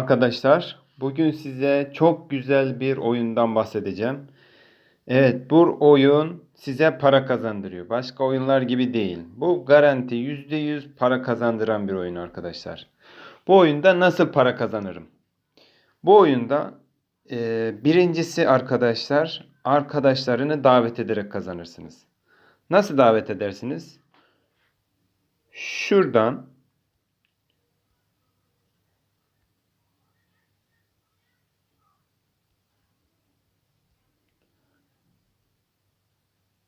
Arkadaşlar, bugün size çok güzel bir oyundan bahsedeceğim. Evet, bu oyun size para kazandırıyor. Başka oyunlar gibi değil. Bu garanti %100 para kazandıran bir oyun arkadaşlar. Bu oyunda nasıl para kazanırım? Bu oyunda e, birincisi arkadaşlar, arkadaşlarını davet ederek kazanırsınız. Nasıl davet edersiniz? Şuradan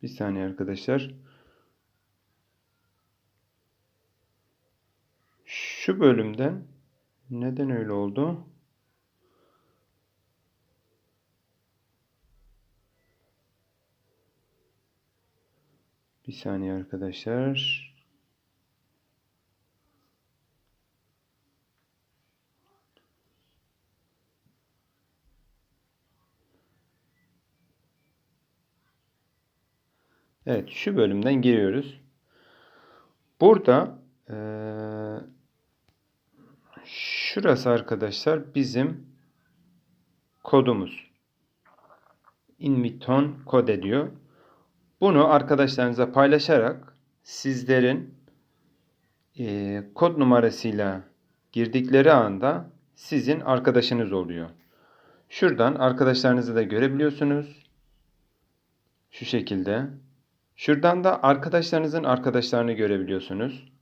Bir saniye arkadaşlar. Şu bölümden neden öyle oldu? Bir saniye arkadaşlar. Evet şu bölümden giriyoruz. Burada eee, şurası arkadaşlar bizim kodumuz. Inviton kod ediyor. Bunu arkadaşlarınıza paylaşarak sizlerin eee, kod numarasıyla girdikleri anda sizin arkadaşınız oluyor. Şuradan arkadaşlarınızı da görebiliyorsunuz. Şu şekilde. Şuradan da arkadaşlarınızın arkadaşlarını görebiliyorsunuz.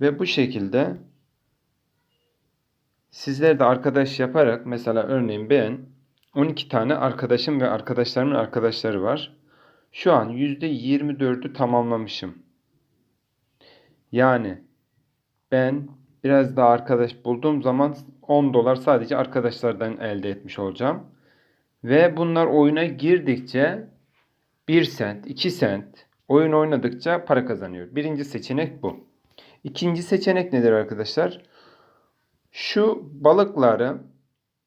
Ve bu şekilde sizler de arkadaş yaparak mesela örneğin ben 12 tane arkadaşım ve arkadaşlarımın arkadaşları var. Şu an %24'ü tamamlamışım. Yani ben biraz daha arkadaş bulduğum zaman 10 dolar sadece arkadaşlardan elde etmiş olacağım. Ve bunlar oyuna girdikçe 1 sent, 2 sent oyun oynadıkça para kazanıyor. Birinci seçenek bu. İkinci seçenek nedir arkadaşlar? Şu balıkları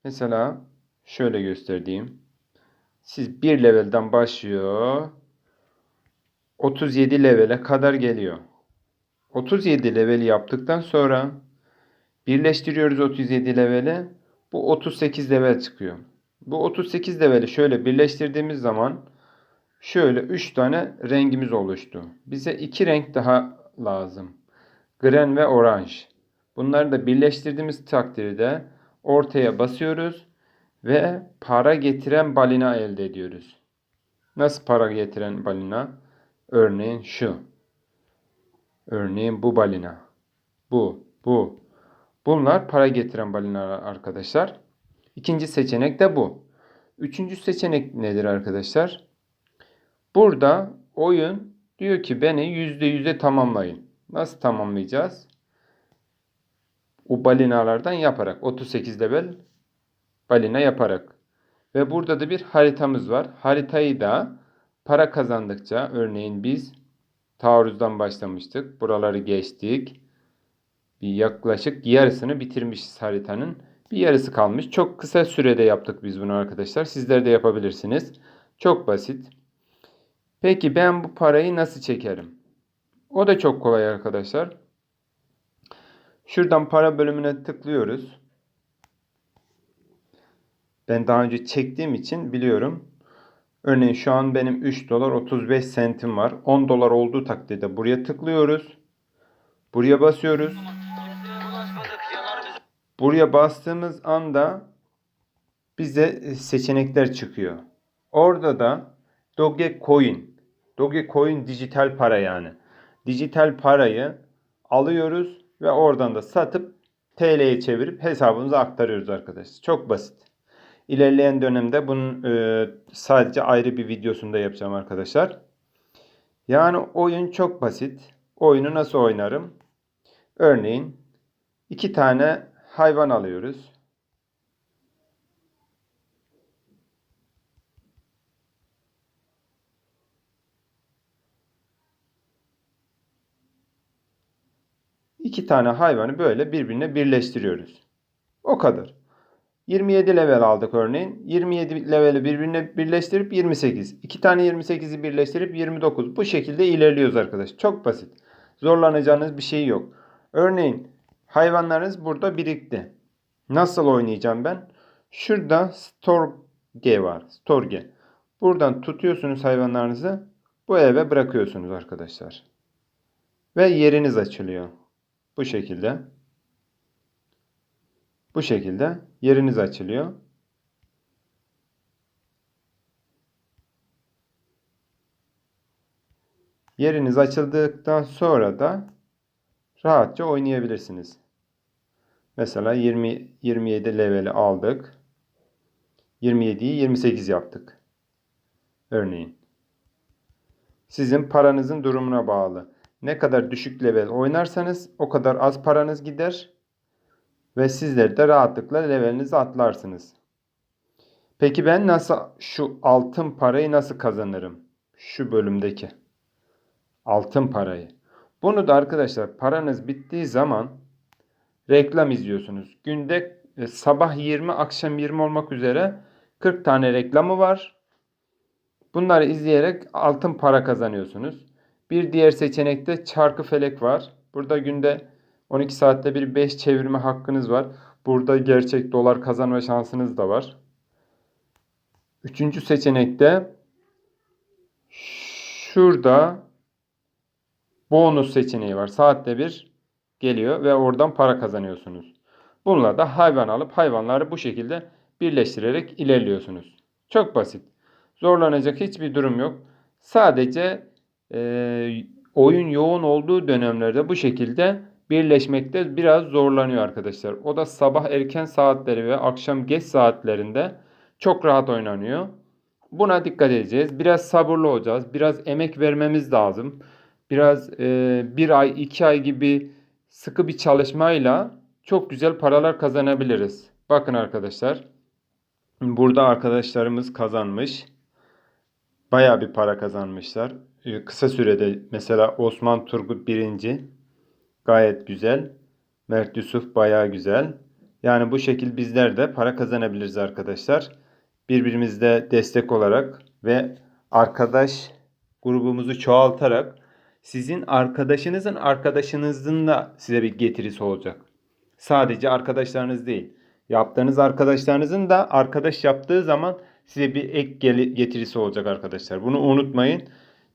mesela şöyle göstereyim. Siz bir levelden başlıyor. 37 levele kadar geliyor. 37 level yaptıktan sonra birleştiriyoruz 37 leveli. Bu 38 level çıkıyor. Bu 38 leveli şöyle birleştirdiğimiz zaman Şöyle 3 tane rengimiz oluştu. Bize 2 renk daha lazım. Gren ve oranj. Bunları da birleştirdiğimiz takdirde ortaya basıyoruz ve para getiren balina elde ediyoruz. Nasıl para getiren balina? Örneğin şu. Örneğin bu balina. Bu, bu. Bunlar para getiren balinalar arkadaşlar. İkinci seçenek de bu. Üçüncü seçenek nedir arkadaşlar? Burada oyun diyor ki beni %100'e tamamlayın. Nasıl tamamlayacağız? O balinalardan yaparak 38 level balina yaparak. Ve burada da bir haritamız var. Haritayı da para kazandıkça örneğin biz taarruzdan başlamıştık. Buraları geçtik. Bir yaklaşık yarısını bitirmişiz haritanın. Bir yarısı kalmış. Çok kısa sürede yaptık biz bunu arkadaşlar. Sizler de yapabilirsiniz. Çok basit. Peki ben bu parayı nasıl çekerim? O da çok kolay arkadaşlar. Şuradan para bölümüne tıklıyoruz. Ben daha önce çektiğim için biliyorum. Örneğin şu an benim 3 dolar 35 sentim var. 10 dolar olduğu takdirde buraya tıklıyoruz. Buraya basıyoruz. Buraya bastığımız anda bize seçenekler çıkıyor. Orada da Dogecoin. Dogecoin dijital para yani. Dijital parayı alıyoruz ve oradan da satıp TL'ye çevirip hesabımıza aktarıyoruz arkadaşlar. Çok basit. İlerleyen dönemde bunun e, sadece ayrı bir videosunda yapacağım arkadaşlar. Yani oyun çok basit. Oyunu nasıl oynarım? Örneğin iki tane hayvan alıyoruz. İki tane hayvanı böyle birbirine birleştiriyoruz. O kadar. 27 level aldık örneğin. 27 leveli birbirine birleştirip 28. İki tane 28'i birleştirip 29. Bu şekilde ilerliyoruz arkadaş. Çok basit. Zorlanacağınız bir şey yok. Örneğin hayvanlarınız burada birikti. Nasıl oynayacağım ben? Şurada storge var. Storge. Buradan tutuyorsunuz hayvanlarınızı. Bu eve bırakıyorsunuz arkadaşlar. Ve yeriniz açılıyor. Bu şekilde. Bu şekilde yeriniz açılıyor. Yeriniz açıldıktan sonra da rahatça oynayabilirsiniz. Mesela 20 27 leveli aldık. 27'yi 28 yaptık. Örneğin. Sizin paranızın durumuna bağlı. Ne kadar düşük level oynarsanız o kadar az paranız gider ve sizler de rahatlıkla levelinizi atlarsınız. Peki ben nasıl şu altın parayı nasıl kazanırım? Şu bölümdeki altın parayı. Bunu da arkadaşlar paranız bittiği zaman reklam izliyorsunuz. Günde e, sabah 20, akşam 20 olmak üzere 40 tane reklamı var. Bunları izleyerek altın para kazanıyorsunuz. Bir diğer seçenekte çarkı felek var. Burada günde 12 saatte bir 5 çevirme hakkınız var. Burada gerçek dolar kazanma şansınız da var. Üçüncü seçenekte şurada bonus seçeneği var. Saatte bir geliyor ve oradan para kazanıyorsunuz. Bununla da hayvan alıp hayvanları bu şekilde birleştirerek ilerliyorsunuz. Çok basit. Zorlanacak hiçbir durum yok. Sadece e, oyun yoğun olduğu dönemlerde bu şekilde birleşmekte biraz zorlanıyor arkadaşlar. O da sabah erken saatleri ve akşam geç saatlerinde çok rahat oynanıyor. Buna dikkat edeceğiz. Biraz sabırlı olacağız. Biraz emek vermemiz lazım. Biraz e, bir ay, iki ay gibi sıkı bir çalışmayla çok güzel paralar kazanabiliriz. Bakın arkadaşlar. Burada arkadaşlarımız kazanmış. Baya bir para kazanmışlar. E, kısa sürede mesela Osman Turgut birinci. Gayet güzel. Mert Yusuf baya güzel. Yani bu şekil bizler de para kazanabiliriz arkadaşlar. Birbirimizde destek olarak ve arkadaş grubumuzu çoğaltarak sizin arkadaşınızın arkadaşınızın da size bir getirisi olacak. Sadece arkadaşlarınız değil. Yaptığınız arkadaşlarınızın da arkadaş yaptığı zaman size bir ek getirisi olacak arkadaşlar. Bunu unutmayın.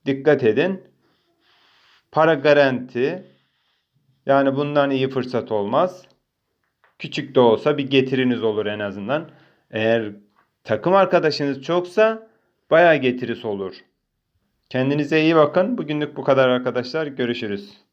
Dikkat edin. Para garanti. Yani bundan iyi fırsat olmaz. Küçük de olsa bir getiriniz olur en azından. Eğer takım arkadaşınız çoksa bayağı getirisi olur. Kendinize iyi bakın. Bugünlük bu kadar arkadaşlar. Görüşürüz.